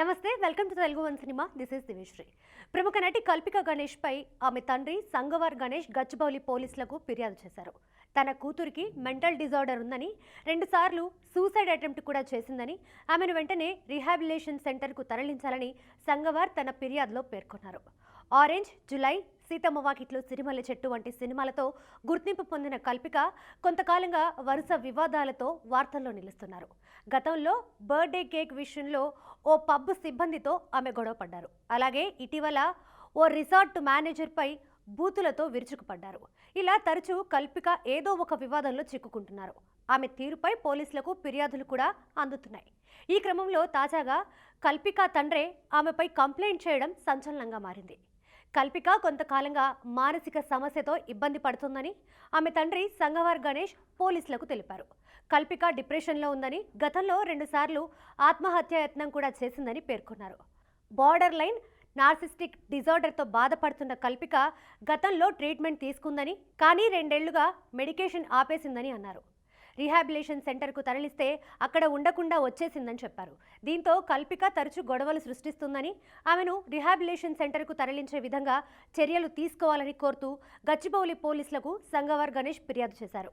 నమస్తే welcome to Telugu one cinema. This is దివేశ్రీ ప్రముఖ నటి కల్పిక గణేష్ పై ఆమె తండ్రి సంగవార్ గణేష్ గచ్చిబౌలి పోలీసులకు ఫిర్యాదు చేశారు. తన కూతురికి మెంటల్ డిజార్డర్ ఉందని రెండుసార్లు సూసైడ్ అటెంప్ట్ కూడా చేసిందని ఆమెను వెంటనే రిహాబిలేషన్ సెంటర్కు తరలించాలని సంగవార్ తన ఫిర్యాదులో పేర్కొన్నారు. ఆరెంజ్ జులై సీతమ్మ వాకిట్లో సిరిమల్లె చెట్టు వంటి సినిమాలతో గుర్తింపు పొందిన కల్పిక కొంతకాలంగా వరుస వివాదాలతో వార్తల్లో నిలుస్తున్నారు. గతంలో బర్త్డే కేక్ విషయంలో ఓ పబ్ సిబ్బందితో ఆమె గొడవ పడ్డారు. అలాగే ఇటీవల ఓ రిసార్ట్ మేనేజర్పై బూతులతో విరుచుకుపడ్డారు. ఇలా తరచూ కల్పిక ఏదో ఒక వివాదంలో చిక్కుకుంటున్నారు. ఆమె తీరుపై పోలీసులకు ఫిర్యాదులు కూడా అందుతున్నాయి. ఈ క్రమంలో తాజాగా కల్పిక తండ్రే ఆమెపై కంప్లైంట్ చేయడం సంచలనంగా మారింది. కల్పిక కొంతకాలంగా మానసిక సమస్యతో ఇబ్బంది పడుతుందని ఆమె తండ్రి సంగవార్ గణేష్ పోలీసులకు తెలిపారు. కల్పిక డిప్రెషన్లో ఉందని గతంలో రెండుసార్లు ఆత్మహత్యాయత్నం కూడా చేసిందని పేర్కొన్నారు. బార్డర్ లైన్ నార్సిస్టిక్ డిజార్డర్తో బాధపడుతున్న కల్పిక గతంలో ట్రీట్మెంట్ తీసుకుందని కానీ రెండేళ్ళుగా మెడికేషన్ ఆపేసిందని అన్నారు. రీహాబిలేషన్ సెంటర్కు తరలిస్తే అక్కడ ఉండకుండా వచ్చేసిందని చెప్పారు. దీంతో కల్పిక తరచూ గొడవలు సృష్టిస్తుందని ఆమెను రీహాబిలేషన్ సెంటర్కు తరలించే విధంగా చర్యలు తీసుకోవాలని కోరుతూ గచ్చిబౌలి పోలీసులకు సంగవార్ గణేష్ ఫిర్యాదు చేశారు.